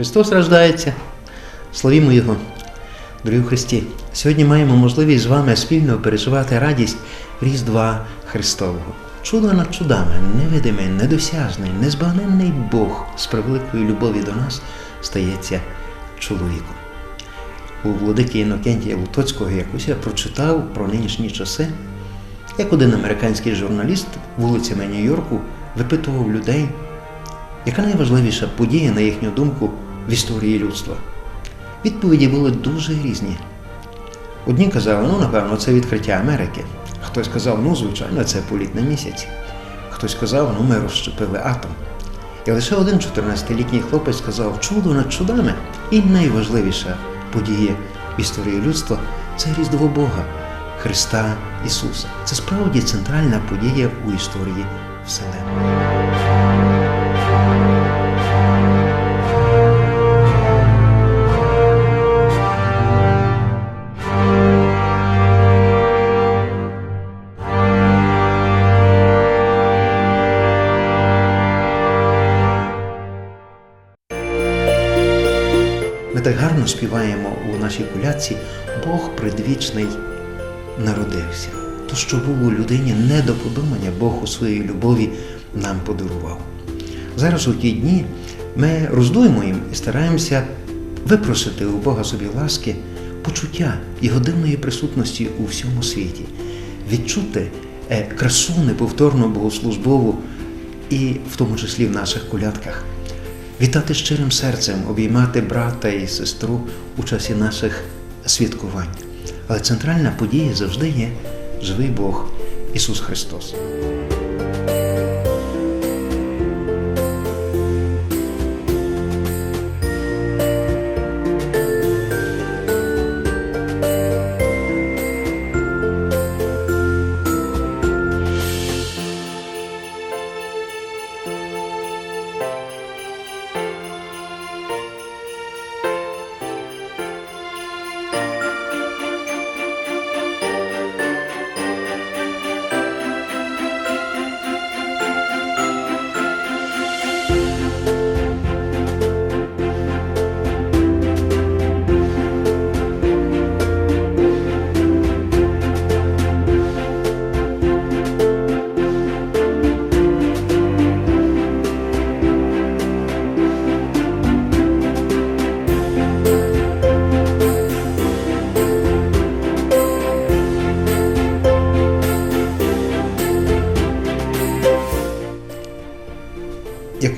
Христос рождається. Славімо Його, дорогі Христі. Сьогодні маємо можливість з вами спільно переживати радість Різдва Христового. Чудо над чудами, невидимий, недосяжний, незбагненний Бог з превеликою любові до нас стається чоловіком. У владики Інокентія Лутоцького якось я прочитав про нинішні часи, як один американський журналіст вулицями Нью-Йорку випитував людей, яка найважливіша подія, на їхню думку, в історії людства. Відповіді були дуже різні. Одні казали, ну, напевно, це відкриття Америки. Хтось казав, ну, звичайно, це політ на місяць. Хтось казав, ну, ми розщепили атом. І лише один 14-літній хлопець сказав, чудо над чудами. І найважливіша подія в історії людства це Різдво Бога, Христа Ісуса. Це справді центральна подія у історії Вселенної. Ми так гарно співаємо у нашій колядці Бог предвічний народився. То, що було людині не до подумання, Бог у своїй любові нам подарував. Зараз у ті дні ми роздуємо їм і стараємося випросити у Бога собі ласки, почуття Його дивної присутності у всьому світі, відчути е, красу неповторну богослужбову і в тому числі в наших колядках. Вітати щирим серцем, обіймати брата і сестру у часі наших святкувань. Але центральна подія завжди є живий Бог Ісус Христос.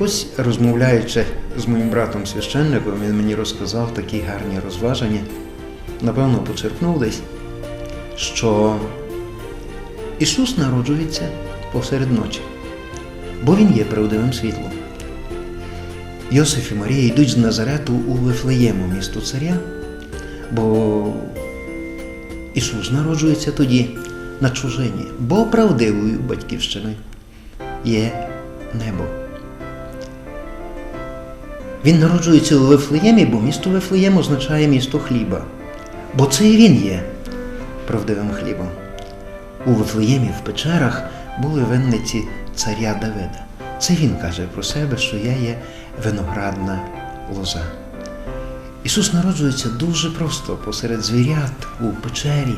Якось розмовляючи з моїм братом священником, він мені розказав такі гарні розваження. Напевно, почерпнув десь, що Ісус народжується посеред ночі, бо Він є правдивим світлом. Йосиф і Марія йдуть з Назарету у Вифлеєму, місто царя, бо Ісус народжується тоді на чужині, бо правдивою батьківщиною є небо. Він народжується у Вифлеємі, бо місто Вифлеєм означає місто хліба. Бо це і він є правдивим хлібом. У Вифлеємі в печерах були винниці царя Давида. Це він каже про себе, що я є виноградна лоза. Ісус народжується дуже просто посеред звірят у печері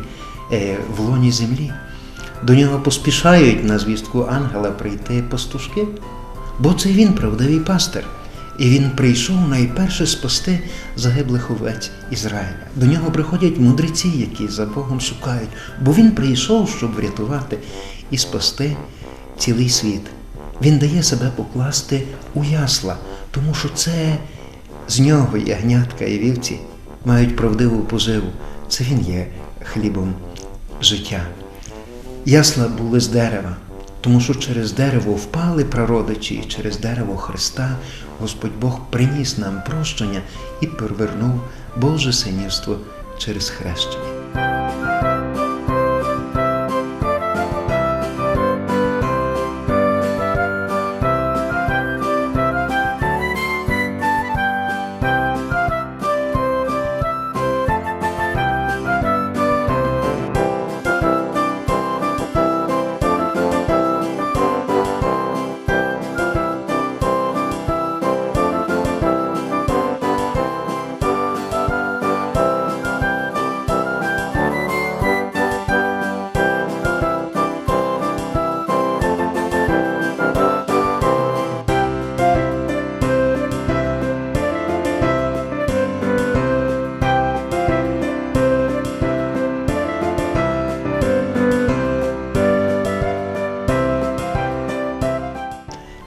е, в лоні землі. До нього поспішають на звістку ангела прийти пастушки, бо це він правдивий пастир. І він прийшов найперше спасти загиблих овець Ізраїля. До нього приходять мудреці, які за Богом шукають, бо він прийшов, щоб врятувати і спасти цілий світ. Він дає себе покласти у ясла, тому що це з нього ягнятка і вівці мають правдиву поживу. Це він є хлібом життя. Ясла були з дерева, тому що через дерево впали прародичі, і через дерево Христа Господь Бог приніс нам прощення і перевернув Боже синівство через хрещення.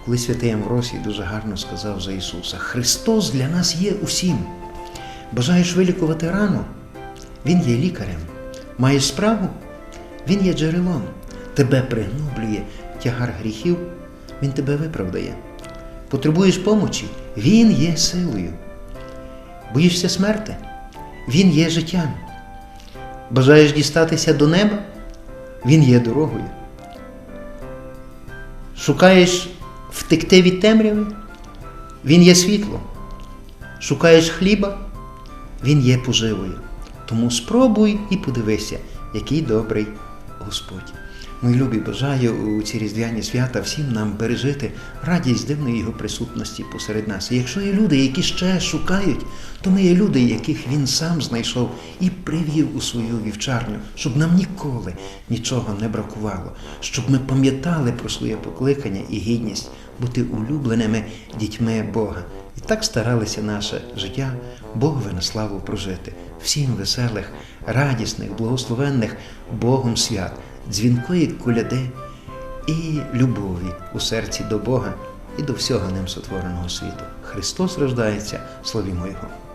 Колись святий Амвросій дуже гарно сказав за Ісуса: Христос для нас є усім. Бажаєш вилікувати рану? Він є лікарем. Маєш справу? Він є джерелом. Тебе пригноблює тягар гріхів, Він тебе виправдає. Потребуєш помочі? Він є силою. Боїшся смерти? Він є життям. Бажаєш дістатися до неба? Він є дорогою. Шукаєш втекти від темряви? Він є світло. Шукаєш хліба? Він є поживою. Тому спробуй і подивися, який добрий Господь. Мої любі, бажаю у ці різдвяні свята всім нам пережити радість дивної його присутності посеред нас. І якщо є люди, які ще шукають, то ми є люди, яких він сам знайшов і привів у свою вівчарню, щоб нам ніколи нічого не бракувало, щоб ми пам'ятали про своє покликання і гідність бути улюбленими дітьми Бога. І так старалися наше життя Богове на славу прожити. Всім веселих, радісних, благословенних Богом свят, дзвінкої куляди і любові у серці до Бога і до всього ним сотвореного світу. Христос рождається, славімо Його!